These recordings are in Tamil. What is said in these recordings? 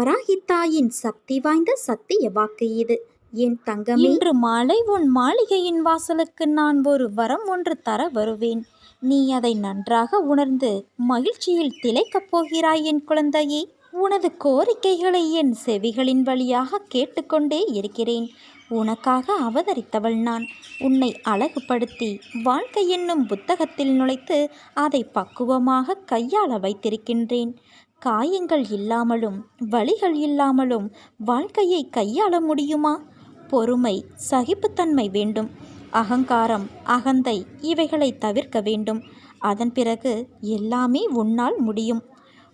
வராகித்தாயின் சக்தி வாய்ந்த சத்திய வாக்கு இது. என் தங்கம் இன்று மாலை உன் மாளிகையின் வாசலுக்கு நான் ஒரு வரம் ஒன்று தர வருவேன். நீ அதை நன்றாக உணர்ந்து மகிழ்ச்சியில் திளைக்கப் போகிறாய் என் குழந்தையே. உனது கோரிக்கைகளை என் செவிகளின் வழியாக கேட்டுக்கொண்டே இருக்கிறேன். உனக்காக அவதரித்தவள் நான். உன்னை அழகுபடுத்தி வாழ்க்கை என்னும் புத்தகத்தில் நுழைத்து அதை பக்குவமாக கையாள வைத்திருக்கின்றேன். காயங்கள் இல்லாமலும் வழிகள் இல்லாமலும் வாழ்க்கையை கையாள முடியுமா? பொறுமை சகிப்புத்தன்மை வேண்டும். அகங்காரம் அகந்தை இவைகளை தவிர்க்க வேண்டும். அதன் பிறகு எல்லாமே உன்னால் முடியும்.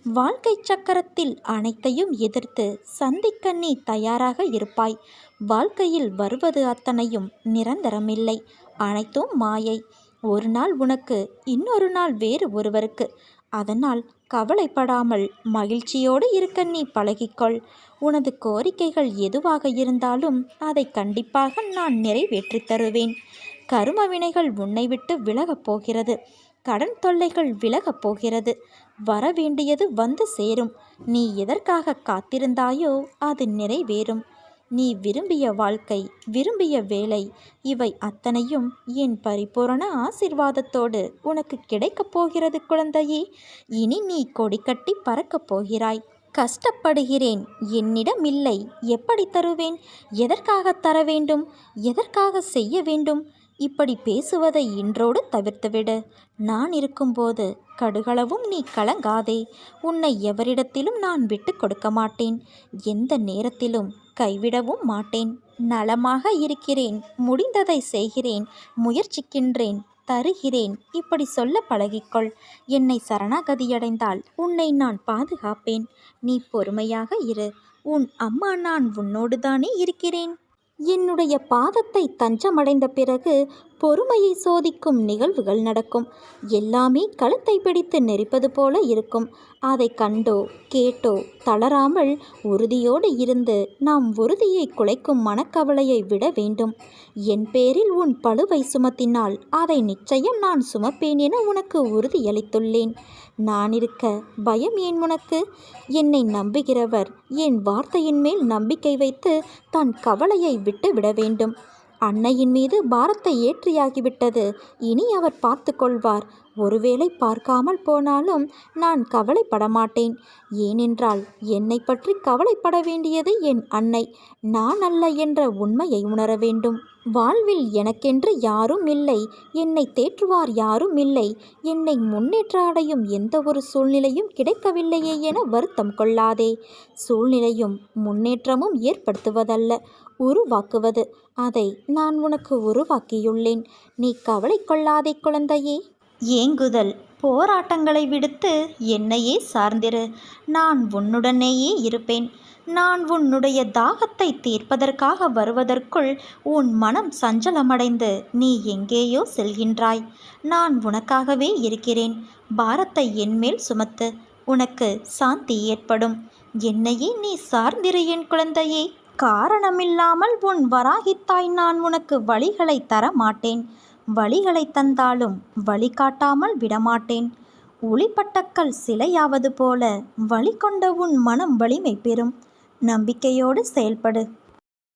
வாழ்க்கை சக்கரத்தில் அனைத்தையும் எதிர்த்து சந்திக்க நீ தயாராக இருப்பாய். வாழ்க்கையில் வருவது அத்தனையும் நிரந்தரமில்லை. அனைத்தும் மாயை. ஒரு நாள் உனக்கு இன்னொரு நாள் வேறு ஒருவருக்கு. அதனால் கவலைப்படாமல் மகிழ்ச்சியோடு இருக்க நீ பழகிக்கொள். உனது கோரிக்கைகள் எதுவாக இருந்தாலும் அதை கண்டிப்பாக நான் நிறைவேற்றித் தருவேன். கரும வினைகள் உன்னை விட்டு விலகப் போகிறது. கடன் தொல்லைகள் விலகப் போகிறது. வர வேண்டியது வந்து சேரும். நீ எதற்காக காத்திருந்தாயோ அது நிறைவேறும். நீ விரும்பிய வாழ்க்கை விரும்பிய வேலை இவை அத்தனையும் என் பரிபூரண ஆசிர்வாதத்தோடு உனக்கு கிடைக்கப் போகிறது குழந்தையே. இனி நீ கொடிக்கட்டி பறக்கப் போகிறாய். கஷ்டப்படுகிறேன் என்னிடம் இல்லை. எப்படி தருவேன்? எதற்காக தர வேண்டும் எதற்காக செய்ய வேண்டும்? இப்படி பேசுவதை இன்றோடு தவிர்த்துவிடு. நான் இருக்கும்போது கடுகளவும் நீ கலங்காதே. உன்னை எவரிடத்திலும் நான் விட்டு கொடுக்க மாட்டேன். எந்த நேரத்திலும் கைவிடவும் மாட்டேன். நலமாக இருக்கிறேன். முடிந்ததை செய்கிறேன். முயற்சிக்கின்றேன். தருகிறேன். இப்படி சொல்ல பழகிக்கொள். என்னை சரணாகதியடைந்தால் உன்னை நான் பாதுகாப்பேன். நீ பொறுமையாக இரு. உன் அம்மா நான் உன்னோடுதானே இருக்கிறேன். என்னுடைய பாதத்தை தஞ்சமடைந்த பிறகு பொறுமையை சோதிக்கும் நிகழ்வுகள் நடக்கும். எல்லாமே கழுத்தை பிடித்து நெரிப்பது போல இருக்கும். அதை கண்டோ கேட்டோ தளராமல் உறுதியோடு இருந்து நாம் உறுதியை குலைக்கும் மனக்கவலையை விட வேண்டும். என் பேரில் உன் பழுவை சுமத்தினால் அதை நிச்சயம் நான் சுமப்பேன் என உனக்கு உறுதியளித்துள்ளேன். நான் இருக்க பயம் ஏன் உனக்கு? என்னை நம்புகிறவர் என் வார்த்தையின் மேல் நம்பிக்கை வைத்து தன் கவலையை விட்டு விட வேண்டும். அன்னையின் மீது பாரத்தை ஏற்றியாகிவிட்டது. இனி அவர் பார்த்து கொள்வார். ஒருவேளை பார்க்காமல் போனாலும் நான் கவலைப்பட மாட்டேன் ஏனென்றால் என்னை பற்றி கவலைப்பட வேண்டியது என் அன்னை. நான் அல்ல என்ற உண்மையை உணர வேண்டும். வாழ்வில் எனக்கென்று யாரும் இல்லை. என்னை தேற்றுவார் யாரும் இல்லை. என்னை முன்னேற்ற அடையும் எந்த ஒரு சூழ்நிலையும் கிடைக்கவில்லையே என வருத்தம் கொள்ளாதே. சூழ்நிலையும் முன்னேற்றமும் ஏற்படுத்துவதல்ல உருவாக்குவது. அதை நான் உனக்கு உருவாக்கியுள்ளேன். நீ கவலை கொள்ளாதே குழந்தையே. ஏங்குதல். போராட்டங்களை விடுத்து என்னையே சார்ந்திரு. நான் உன்னுடனேயே இருப்பேன். நான் உன்னுடைய தாகத்தை தீர்ப்பதற்காக வருவதற்குள் உன் மனம் சஞ்சலமடைந்து நீ எங்கேயோ செல்கின்றாய். நான் உனக்காகவே இருக்கிறேன். பாரத்தை என்மேல் சுமத்து. உனக்கு சாந்தி ஏற்படும். என்னையே நீ சார்ந்திரு என் குழந்தையே. காரணமில்லாமல் உன் வராகித்தாய் நான் உனக்கு வழிகளை தர மாட்டேன் வழிகளை தந்தாலும் வழிகாட்டாமல் விடமாட்டேன். ஒளிப்பட்டக்கல் சிலையாவது போல வழி கொண்ட உன் மனம் வலிமை பெறும். நம்பிக்கையோடு செயல்படு.